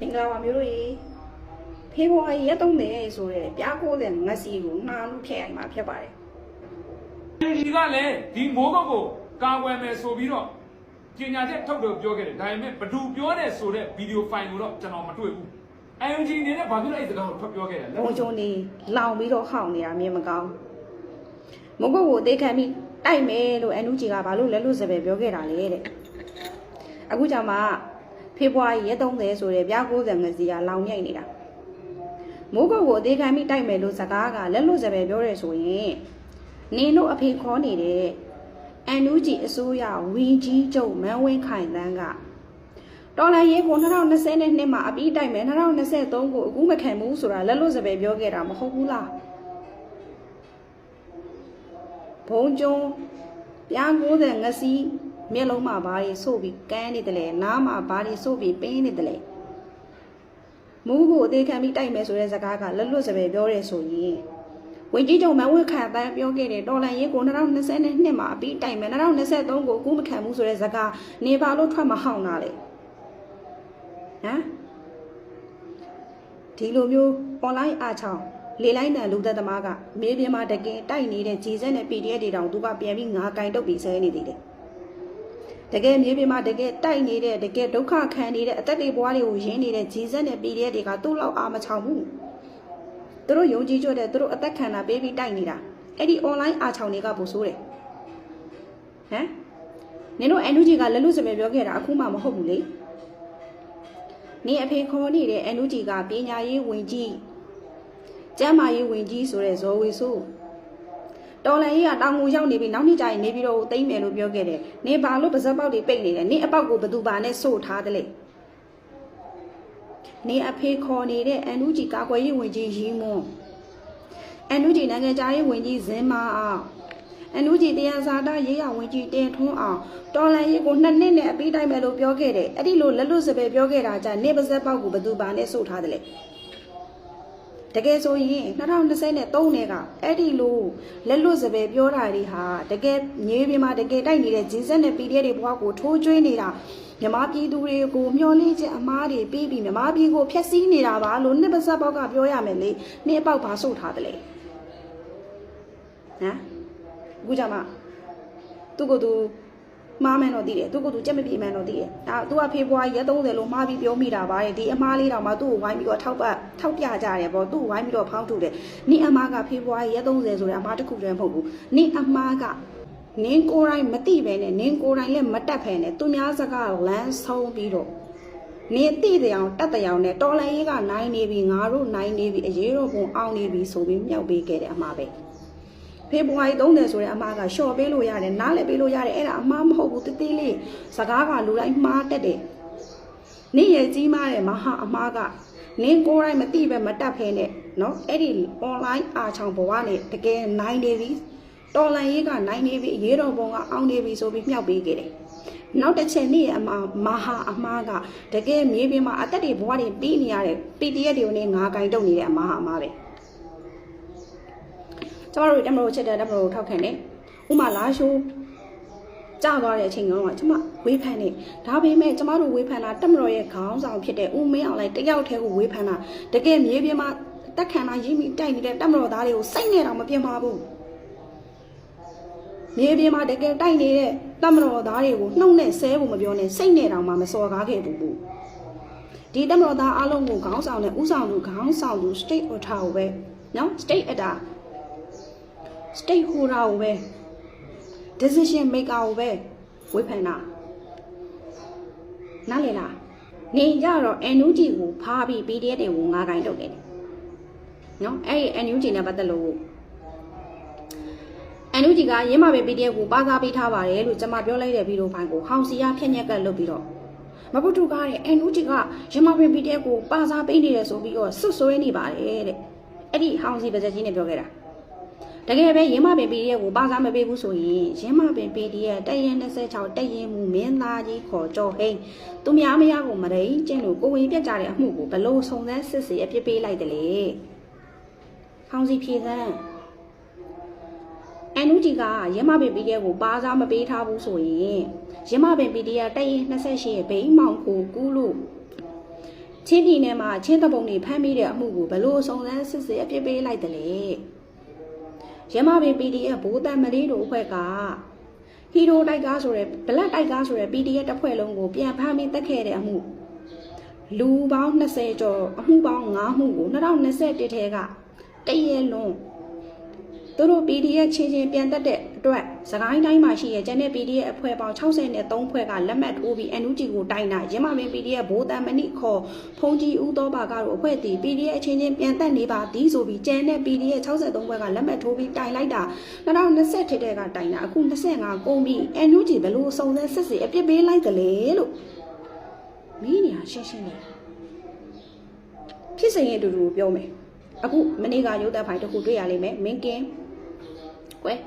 မင်္ဂလာပါမျိုးတို့ရေဖေဖော်ဝါရီရက်30ဆိုတဲ့ပြား90ငစီကိုနှာလို့ဖျက်ရမှာဖြစ်ပါတယ်ဒီကလည်းဒီမိုးကုတ်ကိုကာကွယ်မယ်ဆိုပြီးတော့ပညာချက်ထုတ်လို့ပြောခဲ့တယ်ဒါပေမဲ့ဘသူပြောတယ်ဆိုတဲ့ဗီဒီယိုဖိုင်ကိုတော့ကျွန်တော်မတွေ့ဘူး ING အနေနဲ့ဘာဖြစ်လို့အဲ့ဒီစကားကိုထွက်ပြောခဲ့တယ်လဲဘုံချုံနေလောင်ပြီးတော့ဟောင်းနေတာမြင်မကောင်းမုတ်ကုတ်ကိုအသေးခံပြီးတိုက်မယ်လို့အန်နူဂျီကဘာလို့လဲလို့စပယ်ပြောခဲ့တာလေတဲ့အခုကြောင့်မှ ဖေဖော်ဝါရီရက်30ဆိုတဲ့ပြား90ငစီကလောင်မြိုက်နေတာမိုးကုတ်ကိုအသေးခံပြီးတိုက်မယ်လို့စကားကလက်လို့စပယ်ပြောရဲဆိုရင်နင်တို့အဖေခေါ်နေတဲ့အန်နူဂျီအစိုးရဝီကြီးကျုံမန်းဝင်းခိုင်တန်းကတော်လိုင်းရေးကို2022မှာအပြီးတိုက်မယ်2023ကိုအခုမခံဘူးဆိုတာလက်လို့စပယ်ပြောခဲ့တာမဟုတ်ဘူးလားဘုံကျုံပြား90ငစီ မျက်လုံးမှာဘာတွေဆို့ပြီးကန်းနေတယ်လေနားမှာဘာတွေဆို့ပြီးပင်းနေတယ်လေမူးကိုအသေးခံပြီးတိုက်မယ်ဆိုတဲ့စကားကလက်လွတ်စပယ်ပြောရဲဆိုရင်ဝင်ကြီးချုပ်မဝက်ခါတန်းပြောခဲ့တယ်တော်လိုင်းရေးကို2022မှာအပြီးတိုက်မယ်2023ကိုအခုမခံဘူးဆိုတဲ့စကားနေပါလို့ထွက်မဟောင်းတာလေဟမ်ဒီလိုမျိုး online အားချောင်းလေလိုက်တန်လူသက်သမားကမေးပြမတကယ်တိုက်နေတဲ့ဂျီဆက်နဲ့ PDF တွေတောင်သူကပြန်ပြီးငါကင်တုတ်ပြီးဆဲနေသေးတယ် တကယ်မြေပြမတကယ်တိုက်နေတဲ့တကယ်ဒုက္ခခံနေတဲ့အသက်တွေဘွားတွေကိုရင်းနေတဲ့ဂျီဆက်နဲ့ PDF တွေကသူ့လောက်အားမချောင်ဘူးသူတို့ယုံကြည်ကြတဲ့သူတို့အသက်ခံတာပေးပြီးတိုက်နေတာအဲ့ဒီ online အားချောင်းတွေကပို့ဆိုးတယ်ဟမ်နင်တို့ NUG ကလက်လွတ်စပယ်ပြောခဲ့တာအခုမှမဟုတ်ဘူးလေနေအဖေခေါ်နေတဲ့အန်နူဂျီကပညာရေးဝင်ကြီးကျမ်းမာရေးဝင်ကြီးဆိုတဲ့ဇော်ဝေဆို တော်လန်ကြီးကတောင်ငူရောက်နေပြီနောက်နေ့ကျရင်နေပြီးတော့သိမ့်မယ်လို့ပြောခဲ့တယ်။နေဘာလို့ပါဇက်ပေါက်တွေပိတ်နေလဲ။နေအပေါက်ကိုဘသူပါနဲ့စို့ထားတယ်လေ။နေအဖေခေါ်နေတဲ့အန်နူဂျီကာကွယ်ရေးဝင်ကြီးရီမွန်အန်နူဂျီနိုင်ငံခြားရေးဝင်ကြီးဇင်မာအောင်အန်နူဂျီတရားစာတာရေးရဝင်ကြီးတင်ထွန်းအောင်တော်လန်ရေးကိုနှစ်နှစ်နဲ့အပြီးတိုင်းပဲလို့ပြောခဲ့တယ်အဲ့ဒီလိုလက်လွတ်စပယ်ပြောခဲ့တာじゃနေပါဇက်ပေါက်ကိုဘသူပါနဲ့စို့ထားတယ်လေ တကယ်ဆိုရင်2023နဲ့3နဲ့ကအဲ့ဒီလိုလက်လွတ်စပယ်ပြောတာတွေဟာတကယ်ငေးပြမှာတကယ်တိုက်နေတဲ့ဂျင်းဆက်နဲ့ PDF တွေဘွားကိုထိုးကျွေးနေတာမြမပြည်သူတွေကိုမျောလင်းချက်အမားတွေပြီးပြီးမြမပြည်ကိုဖျက်ဆီးနေတာပါလို့နှစ်ပါးစပ်ပေါက်ကပြောရမယ်လေနှစ်အပေါက်ပါစို့ထားတယ်လေဟမ်အခုကြမှာသူ့ကိုယ်သူ မှားမယ်တော့တည်တယ်သူ့ကိုယ်သူကြက်မပြေမှန်းတော့တည်တယ်ဒါသူကဖေဖော်ဝါရီရက်30လို့မှားပြီးပြောမိတာပါတဲ့ဒီအမားလေးတောင်မှသူ့ကိုဝိုင်းပြီးတော့ထောက်ပတ်ထောက်ပြကြတယ်ပေါ့သူ့ကိုဝိုင်းပြီးတော့ဖောင်းထုတ်တယ်နိအမားကဖေဖော်ဝါရီရက်30ဆိုတဲ့အမားတစ်ခုတည်းမဟုတ်ဘူးနိအမားကနင်းကိုယ်တိုင်မတိပဲနဲ့နင်းကိုယ်တိုင်လည်းမတက်ဖဲနဲ့သူများစကားလမ်းဆုံးပြီးတော့နေတိတဲ့အောင်တက်တဲ့အောင်နဲ့တော်လန်ရေးကနိုင်နေပြီငါတို့နိုင်နေပြီအရေးတော်ပုံအောင်နေပြီဆိုပြီးမြောက်ပေးခဲ့တဲ့အမှားပဲ ဖေဖော်ဝါရီ30ဆိုတဲ့အမားကရှော့ပေးလို့ရတယ်နားလည်းပေးလို့ရတယ်အဲ့ဒါအမားမဟုတ်ဘူးတိတိလေးစကားကလူတိုင်းမှားတတ်တယ်နေ့ရကြီးမားတယ်မဟာအမားကနင်းကိုယ်တိုင်းမသိပဲမတတ်ဖဲနဲ့เนาะအဲ့ဒီ online အားချောင်းဘဝနဲ့တကယ်နိုင်နေပြီတော်လန်ရေးကနိုင်နေပြီအရေးတော်ပုံကအောင်နေပြီဆိုပြီးမြောက်ပေးခဲ့တယ်နောက်တစ်ချက်နေ့အမမဟာအမားကတကယ်မြေပြင်မှာအသက်တွေဘဝတွေပြီးနေရတဲ့ PDF တွေကိုနေငါကင်တုတ်နေတဲ့အမားဟာအမားပဲ ကျမတို့တက်မလို့ချက်တဲ့တက်မလို့ထောက်ခံတယ်ဥမာလာရှိုးကြာသွားတဲ့အချိန်ကတော့ကျမဝေးဖန်နေဒါပေမဲ့ကျမတို့ဝေးဖန်တာတက်မတော်ရဲ့ခေါင်းဆောင်ဖြစ်တဲ့ဦးမင်းအောင်လိုက်တယောက်တည်းကိုဝေးဖန်တာတကယ်မြေပြင်မှာတက်ခံတာရင်းမိတိုက်နေတဲ့တက်မတော်သားတွေကိုစိတ်နဲ့တော့မပြင်းပါဘူးမြေပြင်မှာတကယ်တိုက်နေတဲ့တက်မတော်သားတွေကိုနှုတ်နဲ့ဆဲဖို့မပြောနဲ့စိတ်နဲ့တောင်မှမစော်ကားခဲ့ဘူးဘူးဒီတက်မတော်သားအားလုံးကိုခေါင်းဆောင်တဲ့ဥဆောင်သူခေါင်းဆောင်သူ state order ကိုပဲနော် state order stakeholder ကိုပဲ decision maker ကိုပဲဝေဖန်တာနားလည်လားနေကြတော့ NUG ကိုဖားပြီး PDF တွေကိုငါးကိုင်းလုပ်တယ်နော်အဲ့ဒီ NUG နဲ့ပတ်သက်လို့ NUG ကရင်းမပဲ PDF ကိုပါစားပေးထားပါတယ်လို့ကျွန်မပြောလိုက်တဲ့ဗီဒီယိုဖိုင်ကိုဟောင်စီယာဖြည့်ညက်ကလုပ်ပြီးတော့မပုတ်ထုကားတဲ့ NUG ကရင်းမပဲ PDF ကိုပါစားပေးနေတယ်ဆိုပြီးတော့ဆွတ်ဆွဲနေပါတယ်တဲ့အဲ့ဒီဟောင်စီပါဇက်ကြီးနဲ့ပြောခဲ့တာ တကယ်ပဲရင်းမပင် PDF ကိုပါစားမပေးဘူးဆိုရင်ရင်းမပင် PDF တက်ရင်26တက်ရင်မူမင်းသားကြီးခေါ်ကြောဟိန်းသူများမရကိုမရိန်ကျင့်လို့ကိုဝင်ပြတ်ကြတဲ့အမှုကိုဘလို့စုံစမ်းစစ်ဆေးအပြစ်ပေးလိုက်တယ်လေ။ဖောင်စီဖြေစမ်းအန်နူဂျီကရင်းမပင် PDF ကိုပါစားမပေးထားဘူးဆိုရင်ရင်းမပင် PDF တက်ရင်28ရဲ့ဘိန်းမောင်ကိုကူးလို့ချင်းပြည်နယ်မှာချင်းတပုံတွေဖမ်းမိတဲ့အမှုကိုဘလို့စုံစမ်းစစ်ဆေးအပြစ်ပေးလိုက်တယ်လေ ရမပင် PDF ဘိုးတန်မလေးတို့အဖွဲ့ကဟီရိုတိုက်ကားဆိုတဲ့ဘလက်တိုက်ကားဆိုတဲ့ PDF တစ်ဖွဲ့လုံးကိုပြန်ဖမ်းပြီးတက်ခဲ့တဲ့အမှုလူပေါင်း20ကျော်အမှုပေါင်း9မှုကို2021ထဲကတရဲလွန် သူတို့ PDF ချင်းချင်းပြန်တက်တဲ့အတွက်စကိုင်းတိုင်းမှာရှိတဲ့ကျန်တဲ့ PDF အဖွဲ့ပေါင်း63ဖွဲ့ကလက်မှတ်ထိုးပြီး NUG ကိုတိုင်တာရမမင်း PDF ဘိုးတန်မဏိခေါ်ဖုန်ကြီးဦးသောပါကတော့အဖွဲ့တည် PDF ချင်းချင်းပြန်တက်နေပါသည်ဆိုပြီးကျန်တဲ့ PDF 63ဖွဲ့ကလက်မှတ်ထိုးပြီးတိုင်လိုက်တာ2020ထဲကတိုင်တာအခု25ကုန်ပြီး NUG ဘလို့စုံစမ်းစစ်စစ်အပြစ်ပေးလိုက်တယ်လေလို့မင်းညာရှင်းရှင်းလေးဖြစ်စဉ်ရဲ့အတူတူပြောမယ်အခုမနေ့ကရုပ်သက်ဖိုင်တစ်ခုတွေ့ရလိမ့်မယ်မင်းကင်း ကွယ်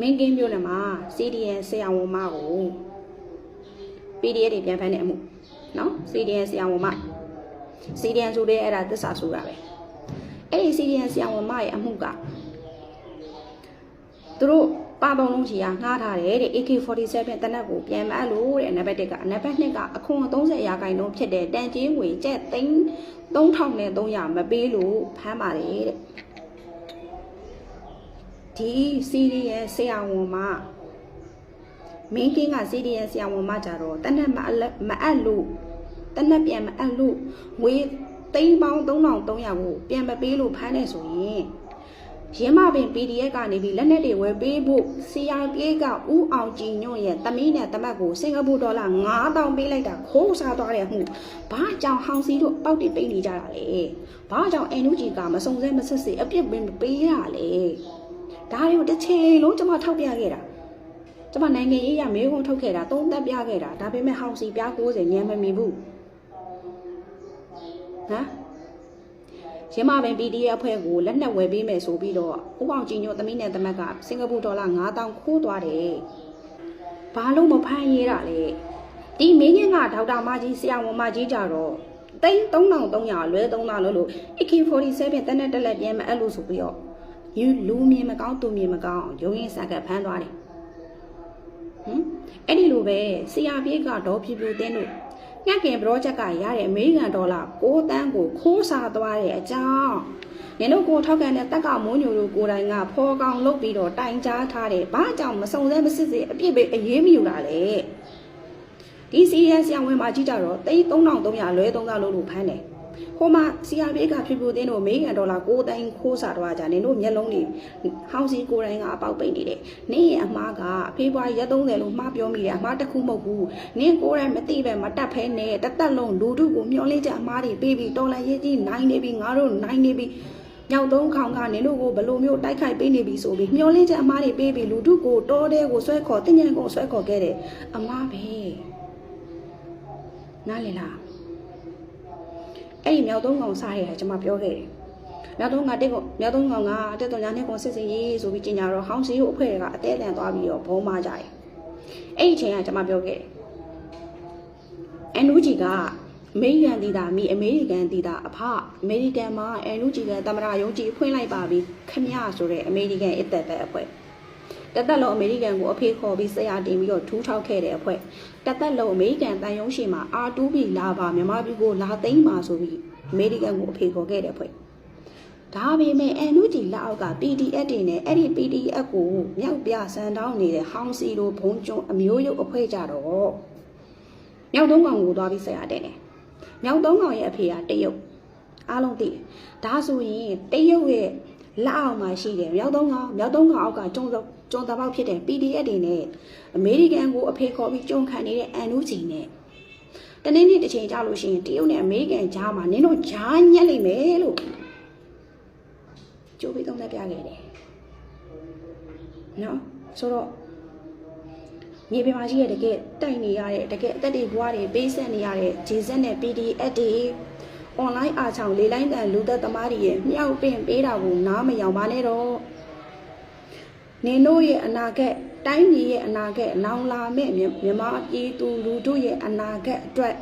မင်းကင်းမျိုးနဲ့မှာ CDN ဆရာဝန်မကို PDF တွေပြန်ဖမ်းတဲ့အမှုနော် CDN ဆရာဝန်မ CDN ဆိုတဲ့အဲ့ဒါသစ္စာဆိုတာပဲအဲ့ဒီ CDN ဆရာဝန်မရဲ့အမှုကသူတို့ပါပုံလုံးကြီးကငှားထားတယ်တဲ့ AK47 တနက်ကိုပြန်မအပ်လို့တဲ့နံပါတ်1ကနံပါတ်2ကအခွန်30ရာခိုင်နှုန်းဖြစ်တဲ့တန်ကြီးငွေကျပ်သိန်း3000နဲ့300မပေးလို့ဖမ်းပါတယ်တဲ့ ဒီစီရီရဲ့ဆရာဝန်မမင်းကင်းကစီရီရဲ့ဆရာဝန်မကြတော့တနက်မအပ်မအပ်လို့တနက်ပြန်မအပ်လို့ငွေသိန်းပေါင်း3300ကိုပြန်မပေးလို့ဖမ်းနေဆိုရင်ရင်းမပင် PDF ကနေပြီးလက်နက်တွေဝယ်ပေးဖို့ CRPA ကဥအောင်ကြည်ညွန့်ရဲ့တမီးနဲ့တမတ်ကိုစင်ကာပူဒေါ်လာ9000ပေးလိုက်တာခိုးစားသွားတဲ့မှုဘာကြောင့်ဟောင်စီတို့ပေါက်တိပိတ်နေကြတာလဲဘာကြောင့် NUG ကမစုံစဲမဆက်စေအပြစ်ပင်ပေးရလဲ ဒါတွေကိုတစ်ချိန်လုံးကျွန်မထောက်ပြခဲ့တာကျွန်မနိုင်ငံရေးရမေးခွန်းထုတ်ခဲ့တာသုံးသက်ပြခဲ့တာဒါပေမဲ့ဟောင်စီပြား90ညံမမီဘူးဟမ်ရမပင် PDF အဖွဲ့ကိုလက်နက်ဝယ်ပေးမယ်ဆိုပြီးတော့ဥအောင်ကြည်ညိုသမီးနဲ့သမက်ကစင်ကာပူဒေါ်လာ9000ခိုးသွားတယ်ဘာလို့မဖမ်းရဲတာလဲဒီမင်းကြီးကဒေါက်တာမကြီးဆရာဝန်မကြီးကြတော့သိန်း3300လွဲ3000လို့လို့ AK47 တနက်တက်လက်ပြန်မအဲ့လို့ဆိုပြီးတော့ယူ လူမြင်မကောင်းသူမြင်မကောင်းရုံရင်စက်ကဖမ်းသွားတယ်ဟမ်အဲ့ဒီလိုပဲဆရာပြေးကဒေါ်ဖြူဖြူတင်းတို့ညက်ကင် project ကရတဲ့အမေရိကန်ဒေါ်လာ6တန်းကိုခိုးစားသွားတဲ့အကြောင်းနင်တို့ကိုထောက်ကန်တဲ့တက်ကမိုးညိုတို့ကိုယ်တိုင်ကဖော်ကောင်လုပ်ပြီးတော့တိုင်ကြားထားတယ်ဘာကြောင့်မစုံစမ်းမစစ်စစ်အပြစ်ပဲအရေးမယူတာလဲဒီစီရန်ဆရာဝန်မကြီးကြတော့3300လွဲ3000လို့လို့ဖမ်းတယ် ဟိုမှာ CRB ကဖြူဖြူတင်းတို့အမေရိကန်ဒေါ်လာ6သိန်းခိုးစားတော့ကြတယ်တို့မျက်လုံးတွေဟောင်းစီကိုယ်တိုင်ကအပေါက်ပိတ်နေတယ်။နင်းရဲ့အမားကဖေးပွားရက်30လို့မှားပြောမိတယ်အမားတစ်ခုမဟုတ်ဘူး။နင်းကိုယ်တိုင်မသိပဲမတတ်ဖဲနဲ့တသက်လုံးလူတို့ကိုမျောလင်းချက်အမားတွေပေးပြီးတော်လန်ရေးကြီးနိုင်နေပြီငါတို့နိုင်နေပြီညောင်သုံးခေါင်ကနင်တို့ကိုဘလို့မျိုးတိုက်ခိုက်ပေးနေပြီဆိုပြီးမျောလင်းချက်အမားတွေပေးပြီးလူတို့ကိုတောတဲကိုဆွဲခေါ်တင်ញံကိုဆွဲခေါ်ခဲ့တယ်။အမားပဲ။နားလေလား။ အဲ့ဒီမြောက်သုံးကောင်စားရတာကျွန်မပြောခဲ့တယ်။မြောက်သုံးကတက်ကိုမြောက်သုံးကောင်ကတက်တော်ညာနဲ့ကောင်စစ်စစ်ရေးဆိုပြီးကျင်ညာတော့ဟောင်းစီကိုအဖွဲ့တွေကအသေးအံသွားပြီးတော့ဘုံမကြတယ်။အဲ့ဒီအချိန်ကကျွန်မပြောခဲ့တယ်။ NUG ကအမေရိကန်ဒေတာမိအမေရိကန်ဒေတာအဖအမေရိကန်မှာ NUG ကတမရယုံကြည်ဖွင့်လိုက်ပါပြီခမရဆိုတဲ့အမေရိကန်အစ်သက်ပဲအဖွဲ့ တသက်လုံးအမေရိကန်ကိုအဖေခေါ်ပြီးဆရာတင်ပြီးတော့ထူးထောက်ခဲ့တဲ့အဖွဲ့တသက်လုံးအမေရိကန်တန်ယုံရှိမှာ R2B လာပါမြန်မာပြည်ကိုလာသိမ်းပါဆိုပြီးအမေရိကန်ကိုအဖေခေါ်ခဲ့တဲ့အဖွဲ့ဒါပေမဲ့ NUG လက်အောက်က PDF တွေနဲ့အဲ့ဒီ PDF ကိုမြောက်ပြဆန်တောင်းနေတဲ့ဟောင်းစီလိုဘုံကျုံအမျိုးရုပ်အဖွဲ့ကြတော့မြောက်သုံးကောင်ကိုသွားပြီးဆရာတင်တယ်မြောက်သုံးကောင်ရဲ့အဖေကတရုတ်အားလုံးသိတယ်ဒါဆိုရင်တရုတ်ရဲ့ လက်အောက်မှာရှိတယ်မြောက်သုံးကောင်မြောက်သုံးကောင်အောက်ကကျုံကျုံတပေါက်ဖြစ်တဲ့ PDF တွေနဲ့အမေရိကန်ကိုအဖေခေါ်ပြီးကျုံခံနေတဲ့ NUG နဲ့တနေ့နေ့တစ်ချိန်ကြာလို့ရှိရင်တရုတ်နဲ့အမေရိကန်ကြားမှာနင်တို့ကြားညက်လိမ့်မယ်လို့ကြိုးပြီးသုံးသပ်ပြခဲ့တယ်နော်ဆိုတော့မြေပြင်မှာရှိတဲ့တကယ်တိုက်နေရတဲ့တကယ်အသက်တွေဘွားတွေပေးဆက်နေရတဲ့ဂျေဇက်နဲ့ PDF တွေ online အားချောင်လေးလိုင်းတန်လူသက်သမားတွေရဲ့မြောက်ပင့်ပေးတာကိုနားမယောင်ပါနဲ့တော့နင်တို့ရဲ့အနာဂတ်တိုင်းပြည်ရဲ့အနာဂတ်နောင်လာမဲ့မြန်မာပြည်သူလူထုရဲ့အနာဂတ်အတွက်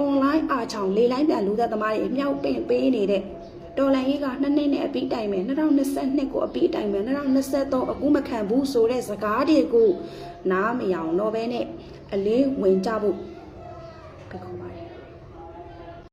online အားချောင်လေးလိုင်းတန်လူသက်သမားတွေမြောက်ပင့်ပေးနေတဲ့တော်လန်ကြီးကနှစ်နှစ်နဲ့အပြီးတိုင်မယ်2022ကိုအပြီးတိုင်မယ်2023အခုမခံဘူးဆိုတဲ့စကားတွေကိုနားမယောင်တော့ဘဲနဲ့အလေးဝင်ကြဖို့ဖိတ်ခေါ်ပါ